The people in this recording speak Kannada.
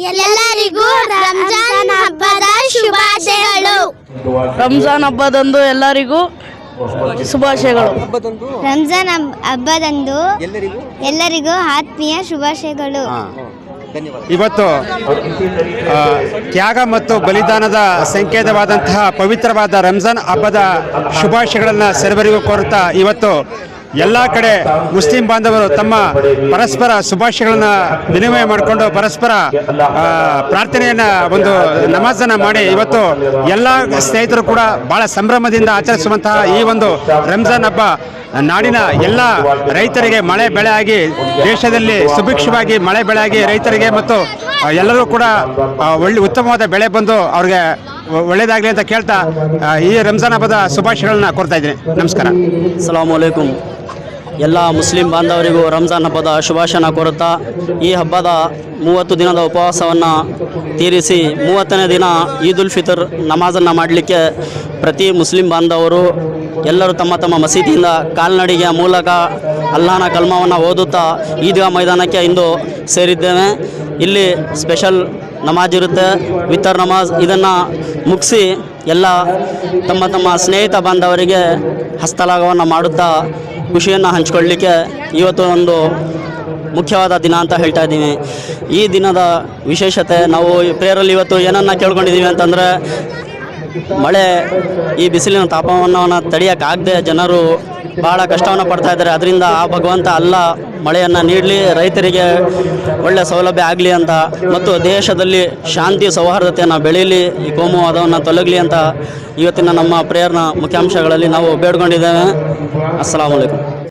ಎಲ್ಲರಿಗೂ ರಂಜಾನ್ ಹಬ್ಬದ ಶುಭಾಶಯಗಳು. ರಂಜಾನ್ ಹಬ್ಬದಂದು ಎಲ್ಲರಿಗೂ ಶುಭಾಶಯಗಳು. ರಂಜಾನ್ ಹಬ್- ಹಬ್ಬದಂದು ಎಲ್ಲರಿಗೂ ಎಲ್ಲರಿಗೂ ಆತ್ಮೀಯ ಶುಭಾಶಯಗಳು. ಇವತ್ತು ತ್ಯಾಗ ಮತ್ತು ಬಲಿದಾನದ ಸಂಕೇತವಾದಂತಹ ಪವಿತ್ರವಾದ ರಂಜಾನ್ ಹಬ್ಬದ ಶುಭಾಶಯಗಳನ್ನು ಸರ್ವರಿಗೂ ಕೋರುತ್ತಾ ಇವತ್ತು ಎಲ್ಲ ಕಡೆ ಮುಸ್ಲಿಂ ಬಾಂಧವರು ತಮ್ಮ ಪರಸ್ಪರ ಶುಭಾಶಯಗಳನ್ನು ವಿನಿಮಯ ಮಾಡಿಕೊಂಡು ಪರಸ್ಪರ ಪ್ರಾರ್ಥನೆಯನ್ನ ಒಂದು ನಮಾಜನ್ನು ಮಾಡಿ ಇವತ್ತು ಎಲ್ಲ ಸ್ನೇಹಿತರು ಕೂಡ ಬಹಳ ಸಂಭ್ರಮದಿಂದ ಆಚರಿಸುವಂತಹ ಈ ಒಂದು ರಂಜಾನ್ ಹಬ್ಬ ನಾಡಿನ ಎಲ್ಲ ರೈತರಿಗೆ ಮಳೆ ಬೆಳೆ ಆಗಿ ದೇಶದಲ್ಲಿ ಸುಭಿಕ್ಷವಾಗಿ ಮಳೆ ಬೆಳೆ ಆಗಿ ರೈತರಿಗೆ ಮತ್ತು ಎಲ್ಲರೂ ಕೂಡ ಒಳ್ಳೆ ಉತ್ತಮವಾದ ಬೆಳೆ ಬಂದು ಅವ್ರಿಗೆ ಒಳ್ಳೇದಾಗಲಿ ಅಂತ ಕೇಳ್ತಾ ಈ ರಂಜಾನ್ ಹಬ್ಬದ ಶುಭಾಶಯಗಳನ್ನ ಕೊಡ್ತಾ ಇದ್ದೀನಿ. ನಮಸ್ಕಾರ. ಅಸಲಾಮ್ ಅಲೈಕುಮ್. ಎಲ್ಲ ಮುಸ್ಲಿಂ ಬಾಂಧವರಿಗೂ ರಂಜಾನ್ ಹಬ್ಬದ ಶುಭಾಶಯನ ಕೋರುತ್ತಾ ಈ ಹಬ್ಬದ ಮೂವತ್ತು ದಿನದ ಉಪವಾಸವನ್ನು ತೀರಿಸಿ ಮೂವತ್ತನೇ ದಿನ ಈದ್ ಉಲ್ ಫಿತರ್ ನಮಾಜನ್ನು ಮಾಡಲಿಕ್ಕೆ ಪ್ರತಿ ಮುಸ್ಲಿಂ ಬಾಂಧವರು ಎಲ್ಲರೂ ತಮ್ಮ ತಮ್ಮ ಮಸೀದಿಯಿಂದ ಕಾಲ್ನಡಿಗೆಯ ಮೂಲಕ ಅಲ್ಲಾಹನ ಕಲ್ಮವನ್ನು ಓದುತ್ತಾ ಈದ್ಗಾ ಮೈದಾನಕ್ಕೆ ಇಂದು ಸೇರಿದ್ದೇವೆ. ಇಲ್ಲಿ ಸ್ಪೆಷಲ್ ನಮಾಜ್ ಇರುತ್ತೆ, ವಿತರ್ ನಮಾಜ್. ಇದನ್ನು ಮುಗಿಸಿ ಎಲ್ಲ ತಮ್ಮ ತಮ್ಮ ಸ್ನೇಹಿತ ಬಾಂಧವರಿಗೆ ಹಸ್ತಲಾಘವನ್ನು ಮಾಡುತ್ತಾ ಖುಷಿಯನ್ನು ಹಂಚ್ಕೊಳ್ಳಿಕ್ಕೆ ಇವತ್ತು ಒಂದು ಮುಖ್ಯವಾದ ದಿನ ಅಂತ ಹೇಳ್ತಾ ಇದ್ದೀನಿ. ಈ ದಿನದ ವಿಶೇಷತೆ, ನಾವು ಈ ಪ್ರೇಯರಲ್ಲಿ ಇವತ್ತು ಏನನ್ನು ಕೇಳ್ಕೊಂಡಿದ್ದೀವಿ ಅಂತಂದರೆ ಮಳೆ ಈ ಬಿಸಿಲಿನ ತಾಪಮಾನವನ್ನು ತಡೆಯೋಕ್ಕಾಗದೆ ಜನರು ಭಾಳ ಕಷ್ಟವನ್ನು ಪಡ್ತಾ ಇದ್ದಾರೆ. ಅದರಿಂದ ಆ ಭಗವಂತ ಅಲ್ಲ, ಮಳೆಯನ್ನು ನೀಡಲಿ, ರೈತರಿಗೆ ಒಳ್ಳೆಯ ಸೌಲಭ್ಯ ಆಗಲಿ ಅಂತ. ಮತ್ತು ದೇಶದಲ್ಲಿ ಶಾಂತಿ ಸೌಹಾರ್ದತೆಯನ್ನು ಬೆಳೀಲಿ, ಈ ಕೋಮುವಾದವನ್ನು ತೊಲಗಲಿ ಅಂತ ಇವತ್ತಿನ ನಮ್ಮ ಪ್ರೇರಣ ಮುಖ್ಯಾಂಶಗಳಲ್ಲಿ ನಾವು ಬೇಡ್ಕೊಂಡಿದ್ದೇವೆ. ಅಲೈಕುಮ್